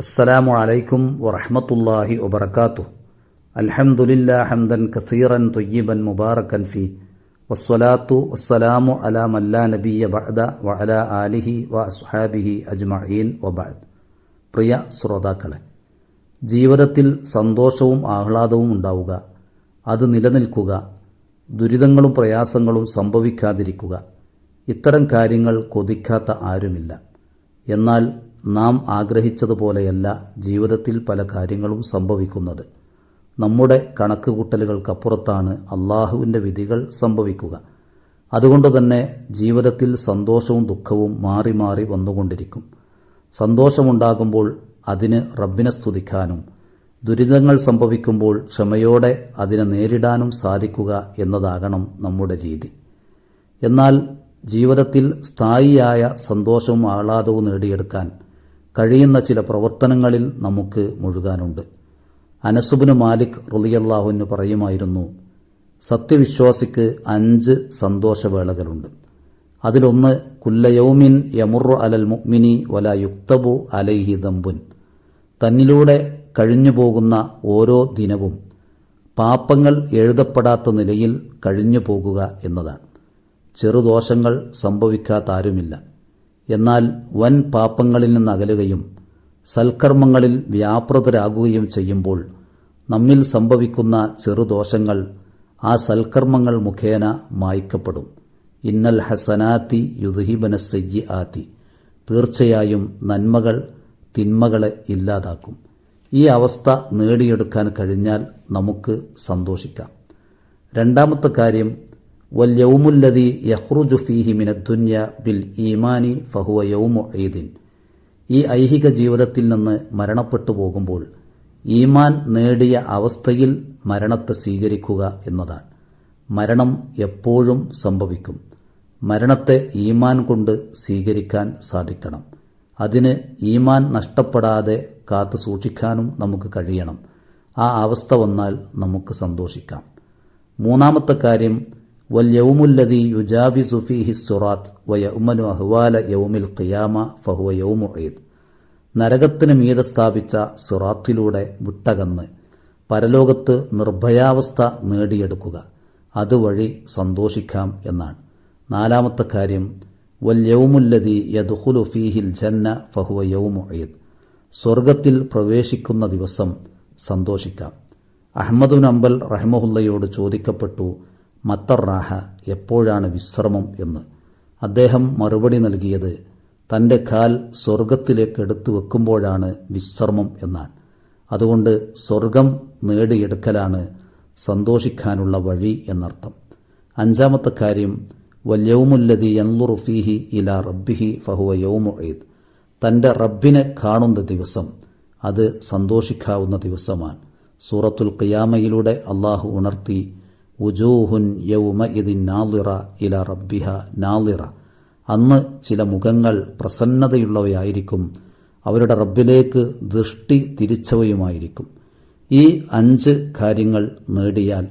السلام عليكم ورحمة الله وبركاته الحمد لله حمدا كثيرا طيبا مباركا فيه والصلاة والسلام على من لا نبي بعد وعلى آله وأصحابه أجمعين وبعد പ്രിയ ശ്രോതാക്കളെ ജീവിതത്തിൽ സന്തോഷവും ആഹ്ലാദവും ഉണ്ടാവുക അത് നിലനിൽക്കുക ദുരിതങ്ങളും പ്രയാസങ്ങളും സംഭവിക്കാതിരിക്കുക ഇത്തരം കാര്യങ്ങൾ കൊതിക്കാത്ത ആരുമില്ല എന്നാൽ നാം ആഗ്രഹിച്ചതുപോലെയല്ല ജീവിതത്തിൽ പല കാര്യങ്ങളും സംഭവിക്കുന്നത്. നമ്മുടെ കണക്കുകൂട്ടലുകൾക്കപ്പുറത്താണ് അള്ളാഹുവിന്റെ വിധികൾ സംഭവിക്കുക. അതുകൊണ്ട് തന്നെ ജീവിതത്തിൽ സന്തോഷവും ദുഃഖവും മാറി മാറി വന്നുകൊണ്ടിരിക്കും. സന്തോഷമുണ്ടാകുമ്പോൾ അതിന് റബ്ബിനെ സ്തുതിക്കാനും ദുരിതങ്ങൾ സംഭവിക്കുമ്പോൾ ക്ഷമയോടെ അതിനെ നേരിടാനും സാധിക്കുക എന്നതാകണം നമ്മുടെ രീതി. എന്നാൽ ജീവിതത്തിൽ സ്ഥായിയായ സന്തോഷവും ആഹ്ലാദവും നേടിയെടുക്കാൻ കഴിയുന്ന ചില പ്രവർത്തനങ്ങളിൽ നമുക്ക് മുഴുകാനുണ്ട്. അനസുബിന് മാലിക് റുലിയല്ലാഹുവിന് പറയുമായിരുന്നു സത്യവിശ്വാസിക്ക് അഞ്ച് സന്തോഷവേളകളുണ്ട്. അതിലൊന്ന് കുല്ലയൗമിൻ യമുറു അലൽ മുഅ്മിനി വല യുക്തബു അലൈഹി ദമ്പുൻ തന്നിലൂടെ കഴിഞ്ഞു പോകുന്ന ഓരോ ദിനവും പാപ്പങ്ങൾ എഴുതപ്പെടാത്ത നിലയിൽ കഴിഞ്ഞു പോകുക എന്നതാണ്. ചെറുദോഷങ്ങൾ സംഭവിക്കാത്ത ആരുമില്ല എന്നാൽ വൻ പാപങ്ങളിൽ നിന്ന് അകലുകയും സൽക്കർമ്മങ്ങളിൽ വ്യാപൃതരാകുകയും ചെയ്യുമ്പോൾ നമ്മിൽ സംഭവിക്കുന്ന ചെറുദോഷങ്ങൾ ആ സൽക്കർമ്മങ്ങൾ മുഖേന മായ്ക്കപ്പെടും. ഇന്നൽ ഹസനാത്തി യുദ്ഹിബന സയ്യി ആത്തി തീർച്ചയായും നന്മകൾ തിന്മകളെ ഇല്ലാതാക്കും. ഈ അവസ്ഥ നേടിയെടുക്കാൻ കഴിഞ്ഞാൽ നമുക്ക് സന്തോഷിക്കാം. രണ്ടാമത്തെ കാര്യം വല്യൗമുല്ലതി യഹ്റുജു ഫീഹി മിനദ്ദുന്യ ബിൽ ഈമാനി ഫഹുവ യൗമു ഈദിൻ. ഈ ഐഹിക ജീവിതത്തിൽ നിന്ന് മരണപ്പെട്ടു പോകുമ്പോൾ ഈമാൻ നേടിയ അവസ്ഥയിൽ മരണത്തെ സ്വീകരിക്കുക എന്നതാണ്. മരണം എപ്പോഴും സംഭവിക്കും. മരണത്തെ ഈമാൻ കൊണ്ട് സ്വീകരിക്കാൻ സാധിക്കണം. അതിന് ഈമാൻ നഷ്ടപ്പെടാതെ കാത്തു സൂക്ഷിക്കാനും നമുക്ക് കഴിയണം. ആ അവസ്ഥ വന്നാൽ നമുക്ക് സന്തോഷിക്കാം. മൂന്നാമത്തെ കാര്യം വല്യൗമുല്ലതി യുജാബി സുഫിഹി സുറാത്ത് വയഉമനു അഹ്വാല യൗമിൽ ഖിയാമ ഫഹുവ യൗമു ഈദ്. നരകത്തിന് മീതെ സ്ഥാപിച്ച സുറാത്തിലൂടെ വിട്ടകന്ന് പരലോകത്ത് നിർഭയാവസ്ഥ നേടിയെടുക്കുക. അതുവഴി സന്തോഷിക്കാം എന്നാണ്. നാലാമത്തെ കാര്യം വല്യൗമുല്ലതി യദുഹുലു ഫീഹിൽ ജന്ന ഫഹുവ യൗമു ഈദ്. സ്വർഗത്തിൽ പ്രവേശിക്കുന്ന ദിവസം സന്തോഷിക്കാം. അഹമ്മദുൻ അമ്പൽ റഹ്മഹുല്ലയോട് ചോദിക്കപ്പെട്ടു മത്തറാഹ എപ്പോഴാണ് വിശ്രമം എന്ന്. അദ്ദേഹം മറുപടി നൽകിയത് തന്റെ കാൽ സ്വർഗത്തിലേക്ക് എടുത്തു വെക്കുമ്പോഴാണ് വിശ്രമം എന്നാണ്. അതുകൊണ്ട് സ്വർഗം നേടിയെടുക്കലാണ് സന്തോഷിക്കാനുള്ള വഴി എന്നർത്ഥം. അഞ്ചാമത്തെ കാര്യം വല്യവുമുല്ലതി യൻലുറുഫീഹി ഇല റബ്ബിഹി ഫഹുവ യൗമു ഈദ്. തന്റെ റബ്ബിനെ കാണുന്ന ദിവസം അത് സന്തോഷിക്കാവുന്ന ദിവസമാണ്. സൂറത്തുൽ ഖിയാമയിലൂടെ അള്ളാഹു ഉണർത്തി അന്ന് ചില മുഖങ്ങൾ പ്രസന്നതയുള്ളവയായിരിക്കും. അവരുടെ റബ്ബിലേക്ക് ദൃഷ്ടി തിരിച്ചവയുമായിരിക്കും. ഈ അഞ്ച് കാര്യങ്ങൾ നേടിയാൽ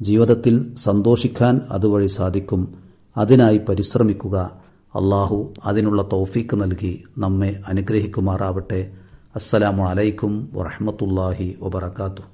ജീവിതത്തിൽ സന്തോഷിക്കാൻ അതുവഴി സാധിക്കും. അതിനായി പരിശ്രമിക്കുക. അള്ളാഹു അതിനുള്ള തൗഫീക്ക് നൽകി നമ്മെ അനുഗ്രഹിക്കുമാറാവട്ടെ. അസ്സലാമു അലൈക്കും വറഹമത്തല്ലാഹി വബർക്കാത്തു